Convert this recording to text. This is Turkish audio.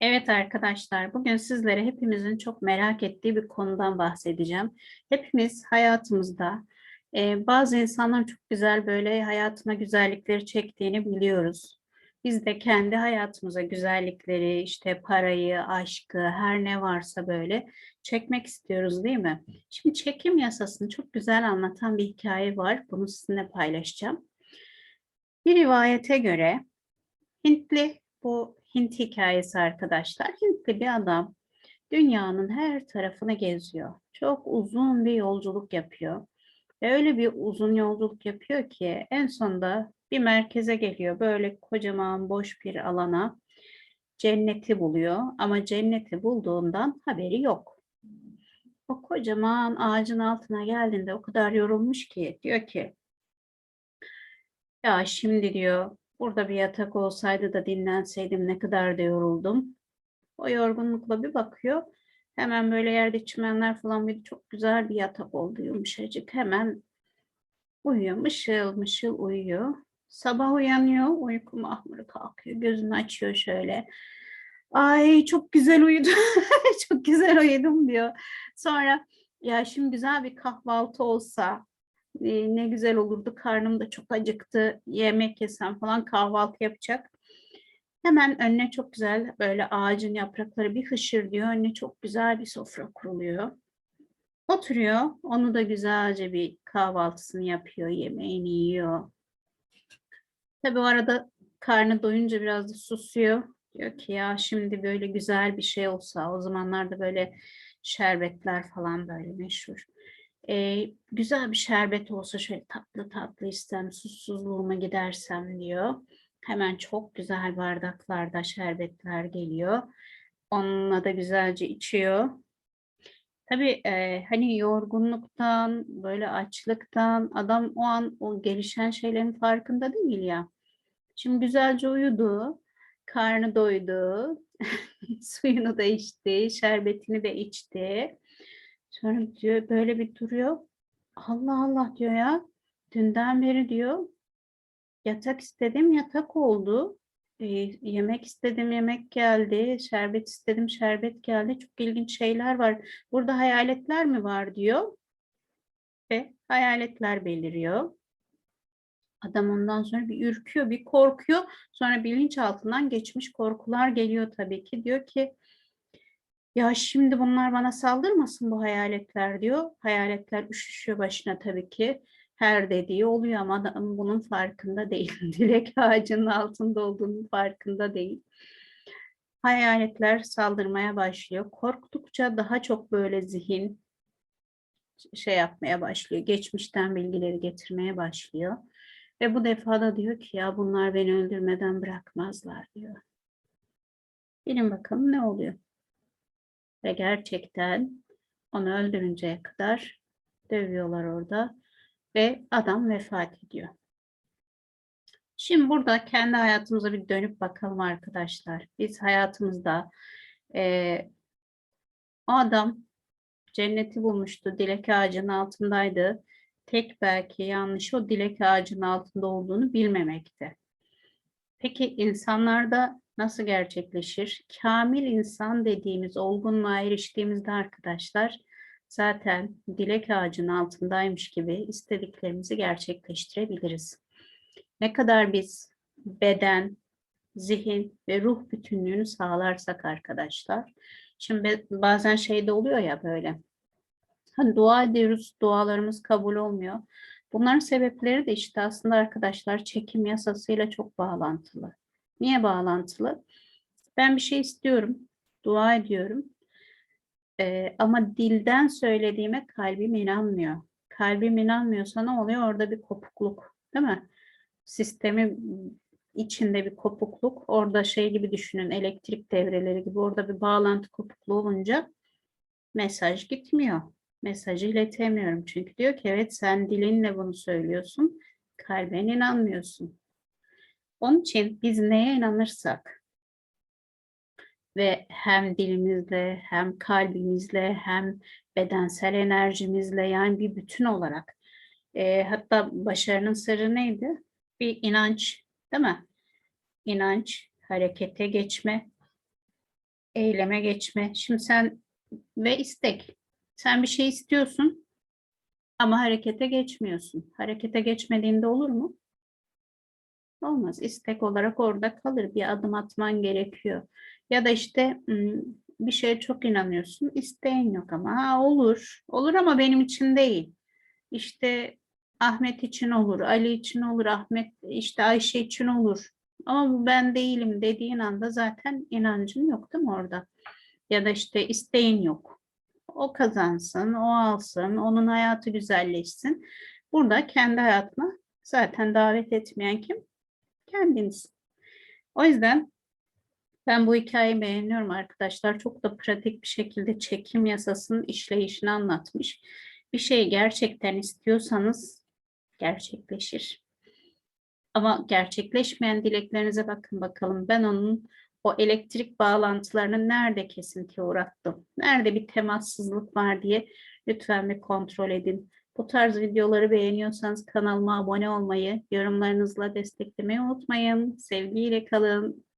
Evet arkadaşlar, bugün sizlere hepimizin çok merak ettiği bir konudan bahsedeceğim. Hepimiz hayatımızda e, bazı insanların çok güzel böyle hayatına güzellikleri çektiğini biliyoruz. Biz de kendi hayatımıza güzellikleri, işte parayı, aşkı, her ne varsa böyle çekmek istiyoruz değil mi? Şimdi çekim yasasını çok güzel anlatan bir hikaye var. Bunu sizinle paylaşacağım. Bir rivayete göre Hintli bu Hint hikayesi arkadaşlar. Hintli bir adam dünyanın her tarafını geziyor. Çok uzun bir yolculuk yapıyor. Ve öyle bir uzun yolculuk yapıyor ki en sonunda bir merkeze geliyor. Böyle kocaman boş bir alana cenneti buluyor ama cenneti bulduğundan haberi yok. O kocaman ağacın altına geldiğinde o kadar yorulmuş ki diyor ki ya şimdi diyor Burada bir yatak olsaydı da dinlenseydim ne kadar da yoruldum. O yorgunlukla bir bakıyor. Hemen böyle yerde çimenler falan bir çok güzel bir yatak oldu yumuşacık. Hemen uyuyor mışıl mışıl uyuyor. Sabah uyanıyor uyku mahmuru kalkıyor. Gözünü açıyor şöyle. Ay çok güzel uyudum. çok güzel uyudum diyor. Sonra ya şimdi güzel bir kahvaltı olsa ne güzel olurdu. Karnım da çok acıktı. Yemek yesem falan kahvaltı yapacak. Hemen önüne çok güzel böyle ağacın yaprakları bir hışır diyor. Önüne çok güzel bir sofra kuruluyor. Oturuyor. Onu da güzelce bir kahvaltısını yapıyor. Yemeğini yiyor. Tabii o arada karnı doyunca biraz da susuyor. Diyor ki ya şimdi böyle güzel bir şey olsa o zamanlarda böyle şerbetler falan böyle meşhur e, güzel bir şerbet olsa şöyle tatlı tatlı istem, susuzluğuma gidersem diyor. Hemen çok güzel bardaklarda şerbetler geliyor. Onunla da güzelce içiyor. Tabii e, hani yorgunluktan, böyle açlıktan adam o an o gelişen şeylerin farkında değil ya. Şimdi güzelce uyudu, karnı doydu, suyunu da içti, şerbetini de içti. Sonra diyor böyle bir duruyor. Allah Allah diyor ya. Dünden beri diyor yatak istedim yatak oldu. E, yemek istedim yemek geldi. Şerbet istedim şerbet geldi. Çok ilginç şeyler var. Burada hayaletler mi var diyor. Ve hayaletler beliriyor. Adam ondan sonra bir ürküyor, bir korkuyor. Sonra bilinçaltından geçmiş korkular geliyor tabii ki. Diyor ki ya şimdi bunlar bana saldırmasın bu hayaletler diyor. Hayaletler üşüşüyor başına tabii ki. Her dediği oluyor ama adam bunun farkında değil. Dilek ağacının altında olduğunun farkında değil. Hayaletler saldırmaya başlıyor. Korktukça daha çok böyle zihin şey yapmaya başlıyor. Geçmişten bilgileri getirmeye başlıyor. Ve bu defa da diyor ki ya bunlar beni öldürmeden bırakmazlar diyor. Bilin bakalım ne oluyor ve gerçekten onu öldürünceye kadar dövüyorlar orada ve adam vefat ediyor. Şimdi burada kendi hayatımıza bir dönüp bakalım arkadaşlar. Biz hayatımızda e, o adam cenneti bulmuştu. Dilek ağacının altındaydı. Tek belki yanlış o dilek ağacının altında olduğunu bilmemekte. Peki insanlarda nasıl gerçekleşir? Kamil insan dediğimiz olgunluğa eriştiğimizde arkadaşlar zaten dilek ağacının altındaymış gibi istediklerimizi gerçekleştirebiliriz. Ne kadar biz beden, zihin ve ruh bütünlüğünü sağlarsak arkadaşlar. Şimdi bazen şey de oluyor ya böyle. Hani dua ediyoruz, dualarımız kabul olmuyor. Bunların sebepleri de işte aslında arkadaşlar çekim yasasıyla çok bağlantılı. Niye bağlantılı? Ben bir şey istiyorum, dua ediyorum. Ee, ama dilden söylediğime kalbim inanmıyor. Kalbim inanmıyorsa ne oluyor? Orada bir kopukluk, değil mi? Sistemi içinde bir kopukluk. Orada şey gibi düşünün, elektrik devreleri gibi. Orada bir bağlantı kopukluğu olunca mesaj gitmiyor. Mesajı iletemiyorum. Çünkü diyor ki evet sen dilinle bunu söylüyorsun. Kalben inanmıyorsun. Onun için biz neye inanırsak ve hem dilimizle hem kalbimizle hem bedensel enerjimizle yani bir bütün olarak e, hatta başarının sırrı neydi? Bir inanç değil mi? İnanç, harekete geçme eyleme geçme. Şimdi sen ve istek. Sen bir şey istiyorsun ama harekete geçmiyorsun. Harekete geçmediğinde olur mu? Olmaz. İstek olarak orada kalır. Bir adım atman gerekiyor. Ya da işte bir şeye çok inanıyorsun. isteğin yok ama. Ha, olur. Olur ama benim için değil. İşte Ahmet için olur, Ali için olur, Ahmet işte Ayşe için olur. Ama bu ben değilim dediğin anda zaten inancın yok değil mi orada? Ya da işte isteğin yok. O kazansın, o alsın, onun hayatı güzelleşsin. Burada kendi hayatına zaten davet etmeyen kim? Kendiniz. O yüzden ben bu hikayeyi beğeniyorum arkadaşlar. Çok da pratik bir şekilde çekim yasasının işleyişini anlatmış. Bir şeyi gerçekten istiyorsanız gerçekleşir. Ama gerçekleşmeyen dileklerinize bakın bakalım. Ben onun o elektrik bağlantılarını nerede kesintiye uğrattım? Nerede bir temassızlık var diye lütfen bir kontrol edin. Bu tarz videoları beğeniyorsanız kanalıma abone olmayı, yorumlarınızla desteklemeyi unutmayın. Sevgiyle kalın.